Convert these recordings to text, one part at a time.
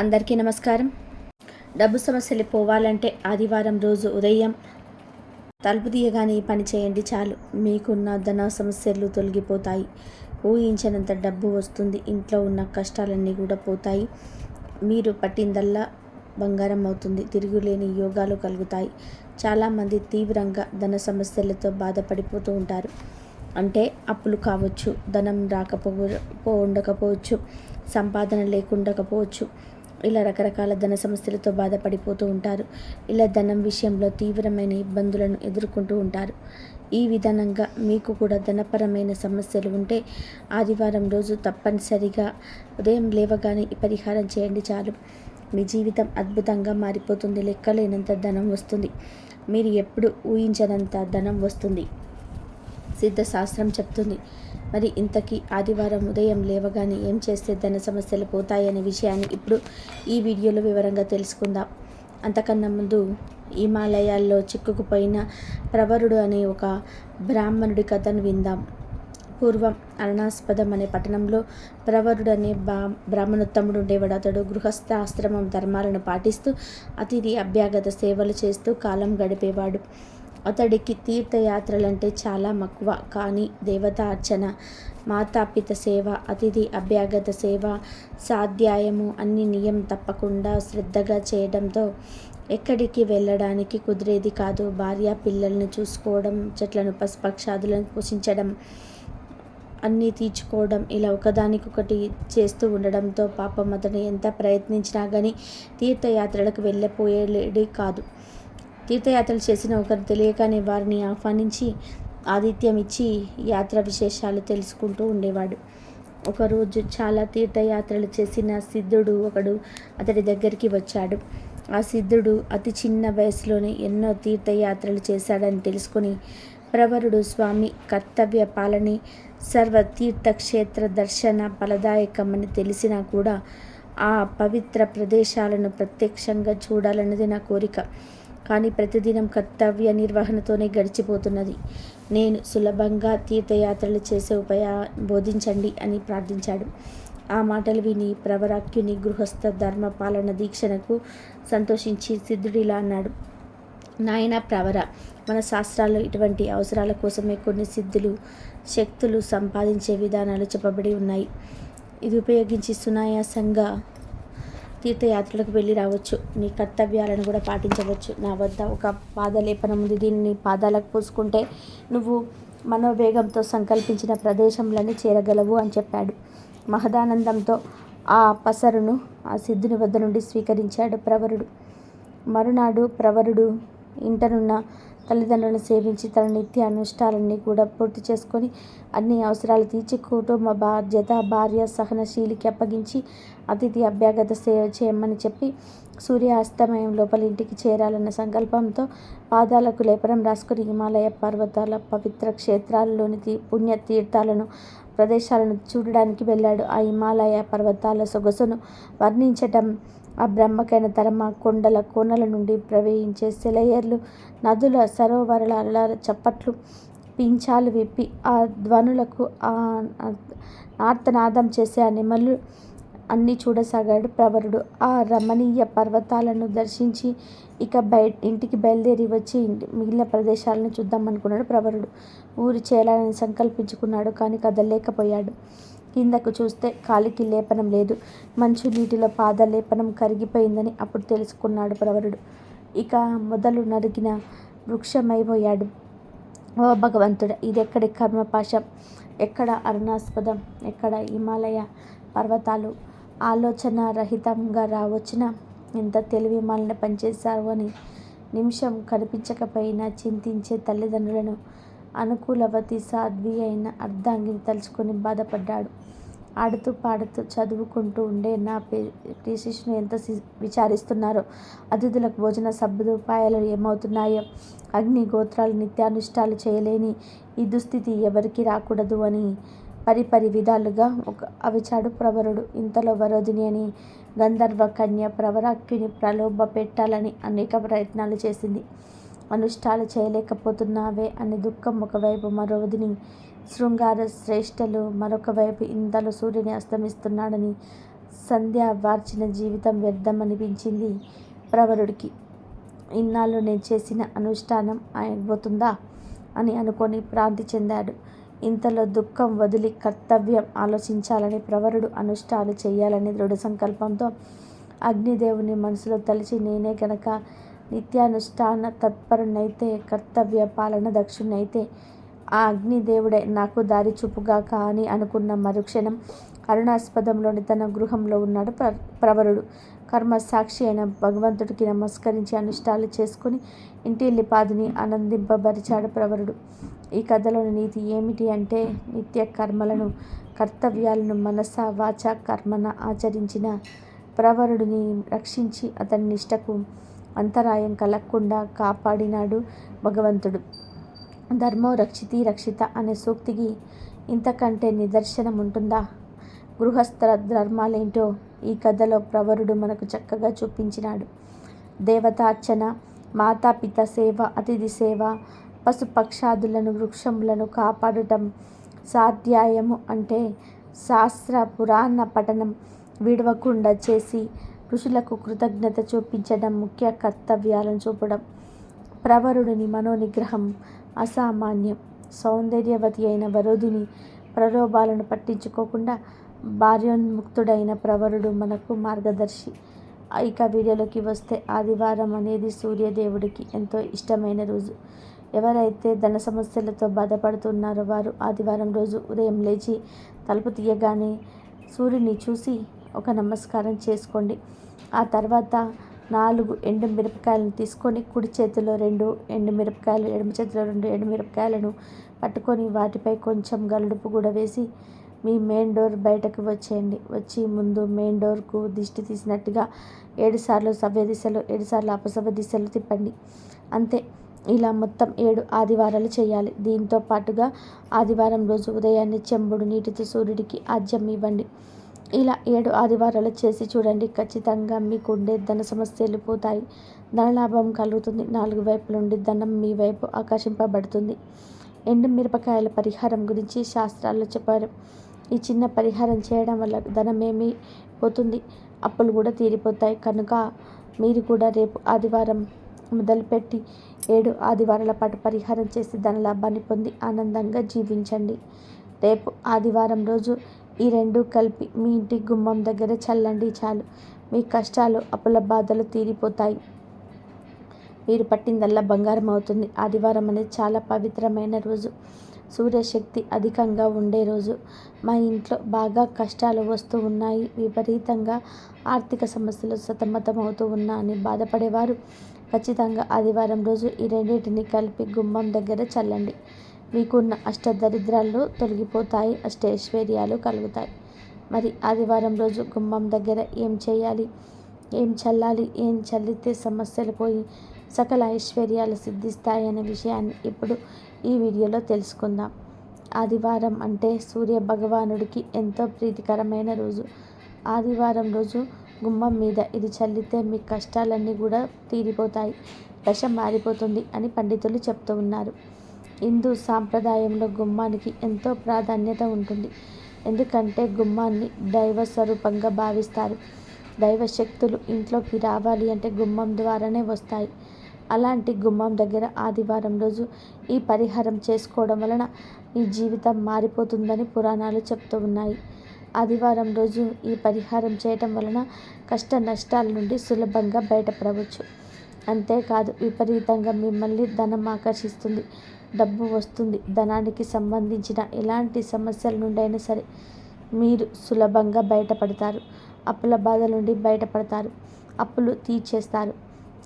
అందరికీ నమస్కారం. డబ్బు సమస్యలు పోవాలంటే ఆదివారం రోజు ఉదయం తలుపు తీయగానే ఈ పని చేయండి చాలు. మీకున్న ధన సమస్యలు తొలగిపోతాయి. ఊహించినంత డబ్బు వస్తుంది. ఇంట్లో ఉన్న కష్టాలన్నీ కూడా పోతాయి. మీరు పట్టిందల్లా బంగారం అవుతుంది. తిరుగులేని యోగాలు కలుగుతాయి. చాలామంది తీవ్రంగా ధన సమస్యలతో బాధపడిపోతూ ఉంటారు. అంటే అప్పులు కావచ్చు ధనం రాకపో ఉండకపోవచ్చు సంపాదన లేకుండకపోవచ్చు. ఇలా రకరకాల ధన సమస్యలతో బాధపడిపోతూ ఉంటారు. ఇలా ధనం విషయంలో తీవ్రమైన ఇబ్బందులను ఎదుర్కొంటూ ఉంటారు. ఈ విధానంగా మీకు కూడా ధనపరమైన సమస్యలు ఉంటే ఆదివారం రోజు తప్పనిసరిగా ఉదయం లేవగానే పరిహారం చేయండి చాలు. మీ జీవితం అద్భుతంగా మారిపోతుంది. లెక్కలేనంత ధనం వస్తుంది. మీరు ఎప్పుడు ఊహించనంత ధనం వస్తుంది. సిద్ధశాస్త్రం చెప్తుంది. మరి ఇంతకీ ఆదివారం ఉదయం లేవగానే ఏం చేస్తే ధన సమస్యలు పోతాయనే విషయాన్ని ఇప్పుడు ఈ వీడియోలో వివరంగా తెలుసుకుందాం. అంతకన్నా ముందు హిమాలయాల్లో చిక్కుకుపోయిన ప్రవరుడు అనే ఒక బ్రాహ్మణుడి కథను విందాం. పూర్వం అరుణాస్పదం అనే పట్టణంలో ప్రవరుడు అనే బా బ్రాహ్మణోత్తముడు ఉండేవాడు. అతడు గృహస్థ ఆశ్రమం ధర్మాలను పాటిస్తూ అతిథి అభ్యాగత సేవలు చేస్తూ కాలం గడిపేవాడు. అతడికి తీర్థయాత్రలంటే చాలా మక్కువ. కానీ దేవతార్చన మాతాపిత సేవ అతిథి అభ్యాగత సేవ సాధ్యాయము అన్ని నియం తప్పకుండా శ్రద్ధగా చేయడంతో ఎక్కడికి వెళ్ళడానికి కుదిరేది కాదు. భార్య పిల్లల్ని చూసుకోవడం చెట్లను పశుపక్షాదులను పోషించడం అన్నీ తీర్చుకోవడం ఇలా ఒకదానికొకటి చేస్తూ ఉండడంతో పాపం అతను ఎంత ప్రయత్నించినా కానీ తీర్థయాత్రలకు వెళ్ళిపోయేది కాదు. తీర్థయాత్రలు చేసిన ఒకరు తెలియకనే వారిని ఆహ్వానించి ఆతిథ్యం ఇచ్చి యాత్ర విశేషాలు తెలుసుకుంటూ ఉండేవాడు. ఒకరోజు చాలా తీర్థయాత్రలు చేసిన సిద్ధుడు ఒకడు అతడి దగ్గరికి వచ్చాడు. ఆ సిద్ధుడు అతి చిన్న వయసులోనే ఎన్నో తీర్థయాత్రలు చేశాడని తెలుసుకుని ప్రవరుడు స్వామి కర్తవ్య పాలని సర్వ తీర్థక్షేత్ర దర్శన ఫలదాయకమని తెలిసినా కూడా ఆ పవిత్ర ప్రదేశాలను ప్రత్యక్షంగా చూడాలన్నది నా కోరిక. కానీ ప్రతిదినం కర్తవ్య నిర్వహణతోనే గడిచిపోతున్నది. నేను సులభంగా తీర్థయాత్రలు చేసే ఉపయా బోధించండి అని ప్రార్థించాడు. ఆ మాటలు విని ప్రవరాక్యుని గృహస్థ ధర్మ పాలన దీక్షణకు సంతోషించి సిద్ధుడిలా అన్నాడు. నాయన ప్రవర మన శాస్త్రాల్లో ఇటువంటి అవసరాల కోసమే కొన్ని సిద్ధులు శక్తులు సంపాదించే విధానాలు చెప్పబడి ఉన్నాయి. ఇది ఉపయోగించి సునాయాసంగా తీర్థయాత్రలకు వెళ్ళి రావచ్చు. నీ కర్తవ్యాలను కూడా పాటించవచ్చు. నా వద్ద ఒక పాదలేపనం ఉంది. దీన్ని పాదాలకు పూసుకుంటే నువ్వు మనోవేగంతో సంకల్పించిన ప్రదేశంలోనే చేరగలవు అని చెప్పాడు. మహదానందంతో ఆ పసరును ఆ సిద్ధుని వద్ద నుండి స్వీకరించాడు ప్రవరుడు. మరునాడు ప్రవరుడు ఇంటనున్న తల్లిదండ్రులను సేవించి తన నిత్య అనుష్ఠాలన్నీ కూడా పూర్తి చేసుకొని అన్ని అవసరాలు తీర్చి కుటుంబ బాధ్యత భార్య సహనశీలికి అప్పగించి అతిథి అభ్యాగత సేవ చేయమని చెప్పి సూర్యాస్తమయం లోపల ఇంటికి చేరాలన్న సంకల్పంతో పాదాలకు లేపనం రాసుకుని హిమాలయ పర్వతాల పవిత్ర క్షేత్రాలలోని పుణ్య తీర్థాలను ప్రదేశాలను చూడడానికి వెళ్ళాడు. ఆ హిమాలయ పర్వతాల సొగసును వర్ణించటం ఆ బ్రహ్మకైన తరమ కొండల కోనల నుండి ప్రవహించే సెలయర్లు నదుల సరోవరాల అలల చప్పట్లు పించాలు విప్పి ఆ ధ్వనులకు ఆ ఆర్తనాదం చేసే ఆ నెమలు అన్నీ చూడసాగాడు ప్రవరుడు. ఆ రమణీయ పర్వతాలను దర్శించి ఇక బయ ఇంటికి బయలుదేరి వచ్చి మిగిలిన ప్రదేశాలను చూద్దామనుకున్నాడు ప్రవరుడు. ఊరి చేయాలని సంకల్పించుకున్నాడు కానీ కదలలేకపోయాడు కిందకు చూస్తే కాలికి లేపనం లేదు. మంచు నీటిలో పాద లేపనం కరిగిపోయిందని అప్పుడు తెలుసుకున్నాడు ప్రవరుడు. ఇక మొదలు నరిగిన వృక్షమైపోయాడు. ఓ భగవంతుడు ఇదెక్కడి కర్మపాశం? ఎక్కడ అరుణాస్పదం ఎక్కడ హిమాలయ పర్వతాలు? ఆలోచన రహితంగా రావచ్చిన? ఎంత తెలివి మాలిన పనిచేశారు అని నిమిషం కనిపించకపోయినా చింతించే తల్లిదండ్రులను అనుకూలవతి సాధ్వి అయిన అర్ధాంగిని తలుచుకొని బాధపడ్డాడు. ఆడుతూ పాడుతూ చదువుకుంటూ ఉండే నా ప్రియ శిష్యుని ఎంత విచారిస్తున్నారో అతిథులకు భోజన సదుపాయాలు ఏమవుతున్నాయో అగ్ని గోత్రాలు నిత్యానుష్ఠాలు చేయలేని ఈ దుస్థితి ఎవరికి రాకూడదు అని పరిపరి విధాలుగా ఒక అవిచాడు ప్రవరుడు. ఇంతలో వరోధిని అని గంధర్వ కన్య ప్రవరాక్యుని ప్రలోభ పెట్టాలని అనేక ప్రయత్నాలు చేసింది. అనుష్ఠాలు చేయలేకపోతున్నావే అనే దుఃఖం ఒకవైపు మరోదిని శృంగార శ్రేష్టలు మరొక వైపు ఇంతలో సూర్యుని అస్తమిస్తున్నాడని సంధ్య వార్చిన జీవితం వ్యర్థం అనిపించింది ప్రవరుడికి. ఇన్నాళ్ళు నేను చేసిన అనుష్ఠానం అయిపోతుందా అని అనుకొని ప్రాంతి చెందాడు. ఇంతలో దుఃఖం వదిలి కర్తవ్యం ఆలోచించాలని ప్రవరుడు అనుష్ఠాలు చేయాలని దృఢ సంకల్పంతో అగ్నిదేవుని మనసులో తలిచి నేనే గనక నిత్యానుష్ఠాన తత్పరునైతే కర్తవ్య పాలన దక్షుణ్ణైతే ఆ అగ్నిదేవుడే నాకు దారి చూపుగాక అని అనుకున్న మరుక్షణం అరుణాస్పదంలోని తన గృహంలో ఉన్నాడు ప్ర ప్రవరుడు. కర్మ సాక్షి అయిన భగవంతుడికి నమస్కరించి అనుష్ఠాలు చేసుకుని ఇంటిల్లిపాదిని ఆనందింపబరిచాడు ప్రవరుడు. ఈ కథలోని నీతి ఏమిటి అంటే నిత్య కర్మలను కర్తవ్యాలను మనస వాచ కర్మన ఆచరించిన ప్రవరుడిని రక్షించి అతని నిష్టకు అంతరాయం కలగకుండా కాపాడినాడు భగవంతుడు. ధర్మో రక్షితి రక్షిత అనే సూక్తికి ఇంతకంటే నిదర్శనం ఉంటుందా? గృహస్థ ధర్మాలేంటో ఈ కథలో ప్రవరుడు మనకు చక్కగా చూపించినాడు. దేవతార్చన మాతాపిత సేవ అతిథి సేవ పశుపక్షాదులను వృక్షములను కాపాడటం సాధ్యాయము అంటే శాస్త్ర పురాణ పఠనం విడవకుండా చేసి ఋషులకు కృతజ్ఞత చూపించడం ముఖ్య కర్తవ్యాలను చూపడం. ప్రవరుడిని మనోనిగ్రహం అసామాన్యం సౌందర్యవతి అయిన వరుదిని ప్రలోభాలను పట్టించుకోకుండా భార్యోన్ముక్తుడైన ప్రవరుడు మనకు మార్గదర్శి. ఇక వీడియోలోకి వస్తే ఆదివారం అనేది సూర్యదేవుడికి ఎంతో ఇష్టమైన రోజు. ఎవరైతే ధన సమస్యలతో బాధపడుతున్నారో వారు ఆదివారం రోజు ఉదయం లేచి తలుపు తీయగానే సూర్యుని చూసి ఒక నమస్కారం చేసుకోండి. ఆ తర్వాత నాలుగు ఎండు మిరపకాయలను తీసుకొని కుడి చేతిలో రెండు ఎండు మిరపకాయలు ఎడమ చేతిలో రెండు ఎండు మిరపకాయలను పట్టుకొని వాటిపై కొంచెం గలుడుపు కూడా వేసి మీ మెయిన్ డోర్ బయటకు వచ్చేయండి. వచ్చి ముందు మెయిన్ డోర్కు దిష్టి తీసినట్టుగా ఏడుసార్లు సవ్య దిశలో ఏడుసార్లు అపసవ్య దిశలో తిప్పండి. అంతే. ఇలా మొత్తం ఏడు ఆదివారాలు చేయాలి. దీంతో పాటుగా ఆదివారం రోజు ఉదయాన్నే చెంబుడు నీటితో సూర్యుడికి ఆజ్యం ఇవ్వండి. ఇలా ఏడు ఆదివారాలు చేసి చూడండి. ఖచ్చితంగా మీకు ఉండే ధన సమస్యలు పోతాయి. ధనలాభం కలుగుతుంది. నాలుగు వైపుల నుండి ధనం మీ వైపు ఆకర్షింపబడుతుంది. ఎండు మిరపకాయల పరిహారం గురించి శాస్త్రాల్లో చెప్పారు. ఈ చిన్న పరిహారం చేయడం వల్ల ధనమేమి పోతుంది? అప్పులు కూడా తీరిపోతాయి. కనుక మీరు కూడా రేపు ఆదివారం మొదలుపెట్టి ఏడు ఆదివారాల పాటు పరిహారం చేసి ధన లాభాన్ని పొంది ఆనందంగా జీవించండి. రేపు ఆదివారం రోజు ఈ రెండు కలిపి మీ ఇంటి గుమ్మం దగ్గర చల్లండి చాలు. మీ కష్టాలు అప్పుల బాధలు తీరిపోతాయి. మీరు పట్టిందల్లా బంగారం అవుతుంది. ఆదివారం అనేది చాలా పవిత్రమైన రోజు. సూర్యశక్తి అధికంగా ఉండే రోజు. మా ఇంట్లో బాగా కష్టాలు వస్తూ ఉన్నాయి. విపరీతంగా ఆర్థిక సమస్యలు సతమతమవుతూ ఉన్నా అని బాధపడేవారు. ఖచ్చితంగా ఆదివారం రోజు ఈ రెండింటిని కలిపి గుమ్మం దగ్గర చల్లండి. మీకున్న అష్టదరిద్రాలు తొలగిపోతాయి అష్టైశ్వర్యాలు కలుగుతాయి. మరి ఆదివారం రోజు గుమ్మం దగ్గర ఏం చేయాలి? ఏం చల్లాలి? ఏం చల్లితే సమస్యలు పోయి సకల ఐశ్వర్యాలు సిద్ధిస్తాయి అనే విషయాన్ని ఇప్పుడు ఈ వీడియోలో తెలుసుకుందాం. ఆదివారం అంటే సూర్య భగవానుడికి ఎంతో ప్రీతికరమైన రోజు. ఆదివారం రోజు గుమ్మం మీద ఇది చల్లితే మీ కష్టాలన్నీ కూడా తీరిపోతాయి. దశ మారిపోతుంది అని పండితులు చెప్తూ ఉన్నారు. హిందూ సాంప్రదాయంలో గుమ్మానికి ఎంతో ప్రాధాన్యత ఉంటుంది. ఎందుకంటే గుమ్మాన్ని దైవ స్వరూపంగా భావిస్తారు. దైవ శక్తులు ఇంట్లోకి రావాలి అంటే గుమ్మం ద్వారానే వస్తాయి. అలాంటి గుమ్మం దగ్గర ఆదివారం రోజు ఈ పరిహారం చేసుకోవడం వలన మీ జీవితం మారిపోతుందని పురాణాలు చెప్తూ ఉన్నాయి. ఆదివారం రోజు ఈ పరిహారం చేయటం వలన కష్ట నష్టాల నుండి సులభంగా బయటపడవచ్చు. అంతేకాదు విపరీతంగా మిమ్మల్ని ధనం ఆకర్షిస్తుంది. డబ్బు వస్తుంది. ధనానికి సంబంధించిన ఎలాంటి సమస్యల నుండి అయినా సరే మీరు సులభంగా బయటపడతారు. అప్పుల బాధ నుండి బయటపడతారు. అప్పులు తీర్చేస్తారు.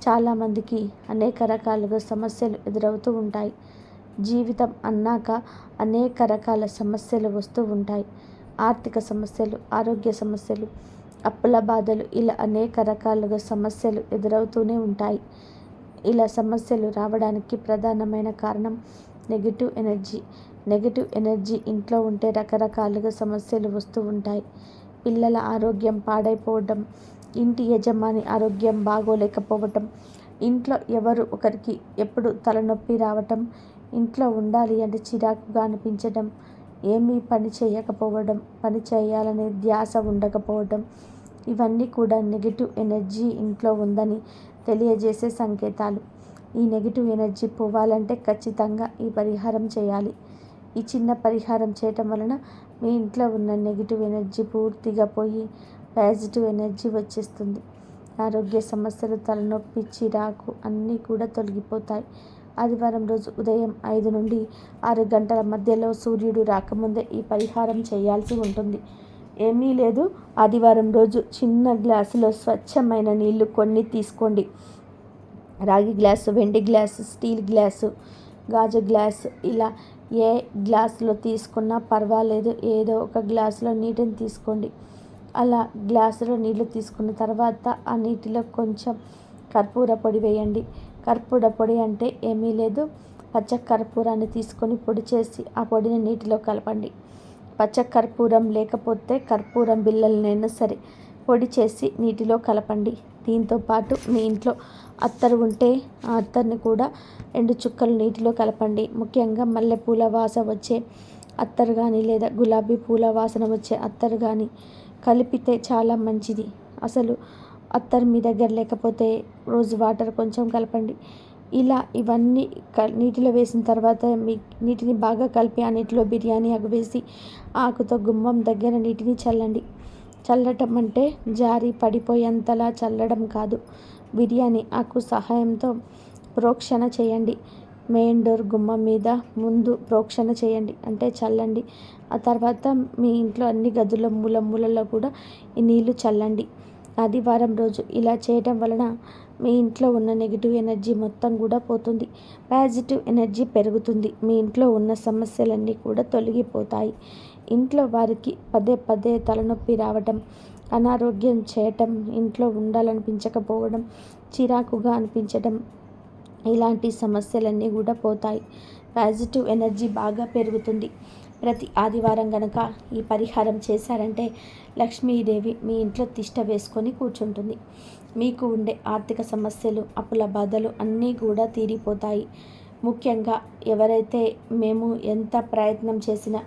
చాలామందికి అనేక రకాలుగా సమస్యలు ఎదురవుతూ ఉంటాయి. జీవితం అన్నాక అనేక రకాల సమస్యలు వస్తూ ఉంటాయి. ఆర్థిక సమస్యలు ఆరోగ్య సమస్యలు అప్పుల బాధలు ఇలా అనేక రకాలుగా సమస్యలు ఎదురవుతూనే ఉంటాయి. ఇలా సమస్యలు రావడానికి ప్రధానమైన కారణం నెగిటివ్ ఎనర్జీ. నెగిటివ్ ఎనర్జీ ఇంట్లో ఉంటే రకరకాలుగా సమస్యలు వస్తూ ఉంటాయి. పిల్లల ఆరోగ్యం పాడైపోవడం ఇంటి యజమాని ఆరోగ్యం బాగోలేకపోవటం ఇంట్లో ఎవరు ఒకరికి ఎప్పుడు తలనొప్పి రావటం ఇంట్లో ఉండాలి అంటే చిరాకుగా అనిపించడం ఏమీ పని చేయకపోవడం పని చేయాలనే ధ్యాస ఉండకపోవడం ఇవన్నీ కూడా నెగిటివ్ ఎనర్జీ ఇంట్లో ఉందని తెలియజేసే సంకేతాలు. ఈ నెగిటివ్ ఎనర్జీ పోవాలంటే ఖచ్చితంగా ఈ పరిహారం చేయాలి. ఈ చిన్న పరిహారం చేయటం వలన మీ ఇంట్లో ఉన్న నెగిటివ్ ఎనర్జీ పూర్తిగా పోయి పాజిటివ్ ఎనర్జీ వచ్చేస్తుంది. ఆరోగ్య సమస్యలు తలనొప్పి చిరాకు అన్నీ కూడా తొలగిపోతాయి. ఆదివారం రోజు ఉదయం ఐదు నుండి ఆరు గంటల మధ్యలో సూర్యుడు రాకముందే ఈ పరిహారం చేయాల్సి ఉంటుంది. ఏమీ లేదు. ఆదివారం రోజు చిన్న గ్లాసులో స్వచ్ఛమైన నీళ్ళు కొన్ని తీసుకోండి. రాగి గ్లాసు వెండి గ్లాసు స్టీల్ గ్లాసు గాజు గ్లాసు ఇలా ఏ గ్లాసులో తీసుకున్నా పర్వాలేదు. ఏదో ఒక గ్లాసులో నీటిని తీసుకోండి. అలా గ్లాసులో నీళ్ళు తీసుకున్న తర్వాత ఆ నీటిలో కొంచెం కర్పూర పొడి వేయండి. కర్పూర పొడి అంటే ఏమీ లేదు. పచ్చ కర్పూరాన్ని తీసుకొని పొడి చేసి ఆ పొడిని నీటిలో కలపండి. పచ్చ కర్పూరం లేకపోతే కర్పూరం బిళ్ళలనైనా సరే పొడి చేసి నీటిలో కలపండి. దీంతో పాటు మీ ఇంట్లో అత్తరు ఉంటే ఆ అత్తర్ని కూడా రెండు చుక్కలు నీటిలో కలపండి. ముఖ్యంగా మల్లెపూల వాసన వచ్చే అత్తరు కానీ లేదా గులాబీ పూల వాసన వచ్చే అత్తరు కానీ కలిపితే చాలా మంచిది. అసలు అత్తరు మీ దగ్గర లేకపోతే రోజు వాటర్ కొంచెం కలపండి. ఇలా ఇవన్నీ క నీటిలో వేసిన తర్వాత మీ నీటిని బాగా కలిపి ఆ నీటిలో బిర్యానీ ఆకు వేసి ఆకుతో గుమ్మం దగ్గర నీటిని చల్లండి. చల్లటం అంటే జారి పడిపోయేంతలా చల్లడం కాదు. బిర్యానీ ఆకు సహాయంతో ప్రోక్షణ చేయండి. మెయిన్ డోర్ గుమ్మం మీద ముందు ప్రోక్షణ చేయండి. అంటే చల్లండి. ఆ తర్వాత మీ ఇంట్లో అన్ని గదుల మూల మూలలో కూడా ఈ నీళ్ళు చల్లండి. ఆదివారం రోజు ఇలా చేయటం వలన మీ ఇంట్లో ఉన్న నెగిటివ్ ఎనర్జీ మొత్తం కూడా పోతుంది. పాజిటివ్ ఎనర్జీ పెరుగుతుంది. మీ ఇంట్లో ఉన్న సమస్యలన్నీ కూడా తొలగిపోతాయి. ఇంట్లో వారికి పదే పదే తలనొప్పి రావటం అనారోగ్యం చేయటం ఇంట్లో ఉండాలనిపించకపోవడం చిరాకుగా అనిపించడం ఇలాంటి సమస్యలన్నీ కూడా పోతాయి. పాజిటివ్ ఎనర్జీ బాగా పెరుగుతుంది. ప్రతి ఆదివారం గనక ఈ పరిహారం చేశారంటే లక్ష్మీదేవి మీ ఇంట్లో తిష్ట వేసుకొని కూర్చుంటుంది. మీకు ఉండే ఆర్థిక సమస్యలు అప్పుల బాధలు అన్నీ కూడా తీరిపోతాయి. ముఖ్యంగా ఎవరైతే మేము ఎంత ప్రయత్నం చేసినా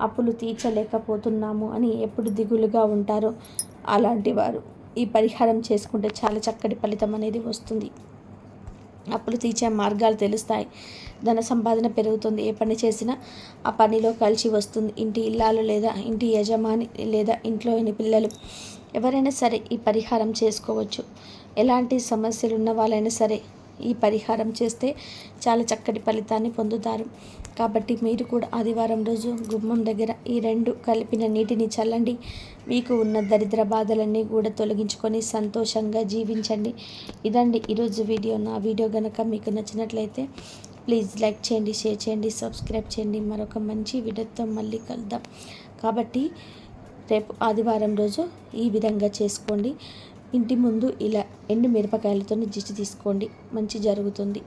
అప్పులు తీర్చలేకపోతున్నాము అని ఎప్పుడు దిగులుగా ఉంటారో అలాంటి వారు ఈ పరిహారం చేసుకుంటే చాలా చక్కటి ఫలితం అనేది వస్తుంది. అప్పులు తీర్చే మార్గాలు తెలుస్తాయి. ధన సంపాదన పెరుగుతుంది. ఏ పని చేసినా ఆ పనిలో కలిసి వస్తుంది. ఇంటి ఇల్లాలు లేదా ఇంటి యజమాని లేదా ఇంట్లో ఎన్ని పిల్లలు ఎవరైనా సరే ఈ పరిహారం చేసుకోవచ్చు. ఎలాంటి సమస్యలు ఉన్న వాళ్ళైనా సరే ఈ పరిహారం చేస్తే చాలా చక్కటి ఫలితాన్ని పొందుతారు. కాబట్టి మీరు కూడా ఆదివారం రోజు గుమ్మం దగ్గర ఈ రెండు కలిపిన నీటిని చల్లండి. మీకు ఉన్న దరిద్ర బాధలన్నీ కూడా తొలగించుకొని సంతోషంగా జీవించండి. ఇదండి ఈరోజు వీడియో. నా వీడియో కనుక మీకు నచ్చినట్లయితే ప్లీజ్ లైక్ చేయండి షేర్ చేయండి సబ్స్క్రైబ్ చేయండి. మరొక మంచి వీడియోతో మళ్ళీ కలుద్దాం. కాబట్టి రేపు ఆదివారం రోజు ఈ విధంగా చేసుకోండి. ఇంటి ముందు ఇలా ఎండు మిరపకాయలతో దిష్టి తీసుకోండి. మంచి జరుగుతుంది.